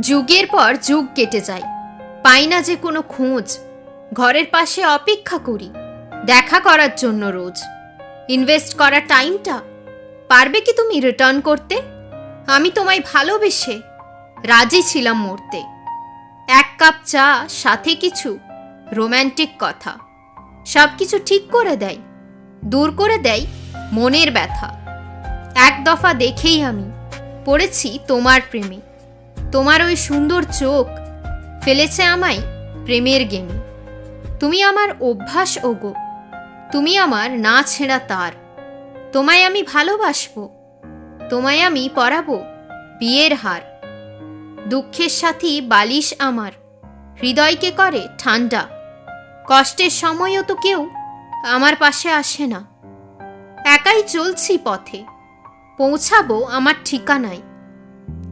যুগের পর যুগ কেটে যায়। পাই না যে কোনো খোঁজ। ঘরের পাশে অপেক্ষা করি। দেখা করার জন্য রোজ। ইনভেস্ট করা টাইমটা? পারবে কি তুমি রিটার্ন করতে? আমি তোমায় ভালোবেসে রাজি ছিলাম মরতে। এক কাপ চা, সাথে কিছু রোম্যান্টিক কথা। সব কিছু ঠিক করে দেয়। দূর করে দেয় মনের ব্যথা। এক দফা দেখেই আমি পড়েছি তোমার প্রেমে। তোমার ওই সুন্দর চোখ ফেলেছে আমায় প্রেমের গেমে। তুমি আমার অভ্যাস, ওগো। তুমি আমার না ছেঁড়া তার। তোমায় আমি ভালোবাসবো। তোমায় আমি পরাবো বিয়ের হার। দুঃখের সাথী বালিশ আমার। হৃদয়কে করে ঠান্ডা কষ্টের সময়ও তো কেউ আমার পাশে আসে না। একাই চলছি পথে। পৌঁছাবো আমার ঠিকানায়।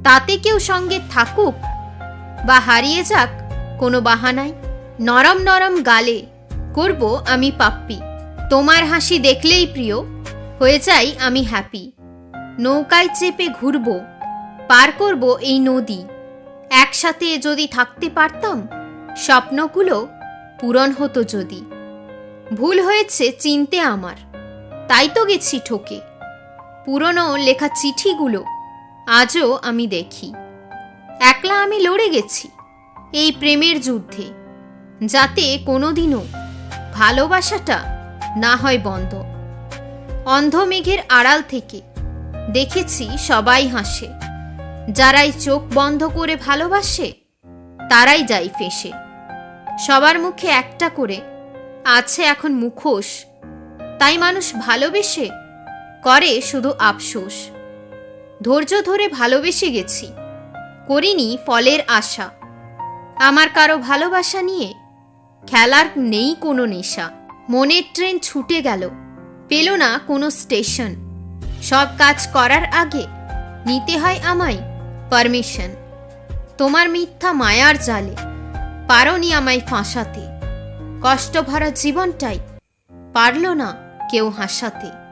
তাতে কেউ সঙ্গে থাকুক বা হারিয়ে যাক, কোনো বাহানায় নরম নরম গালে করব আমি পাপ্পি। তোমার হাসি দেখলেই প্রিয়, হয়ে যাই আমি হ্যাপি। নৌকায় চেপে ঘুরব, পার করব এই নদী। একসাথে যদি থাকতে পারতাম, স্বপ্নগুলো পূরণ হতো যদি। ভুল হয়েছে চিনতে আমার, তাই তো গেছি ঠকে। পুরনো লেখা চিঠিগুলো আজও আমি দেখি। একলা আমি লড়ে গেছি এই প্রেমের যুদ্ধে, যাতে কোনোদিনও ভালোবাসাটা না হয় বন্ধ। অন্ধ মেঘের আড়াল থেকে দেখেছি সবাই হাসে। যারাই চোখ বন্ধ করে ভালোবাসে, তারাই যায় ফেসে। সবার মুখে একটা করে আছে এখন মুখোশ। তাই মানুষ ভালোবেসে করে শুধু আফসোস। ধৈর্য ধরে ভালোবেসে গেছি। করিনি ফলের আশা। আমার কারও ভালোবাসা নিয়ে খেলার নেই কোনো নেশা। মনের ট্রেন ছুটে গেল। পেল না কোনো স্টেশন। সব কাজ করার আগে নিতে হয় আমায় পারমিশন। তোমার মিথ্যা মায়ার জালে পারনি আমায় ফাঁসাতে। কষ্ট ভরা জীবনটাই পারল না কেউ হাসাতে।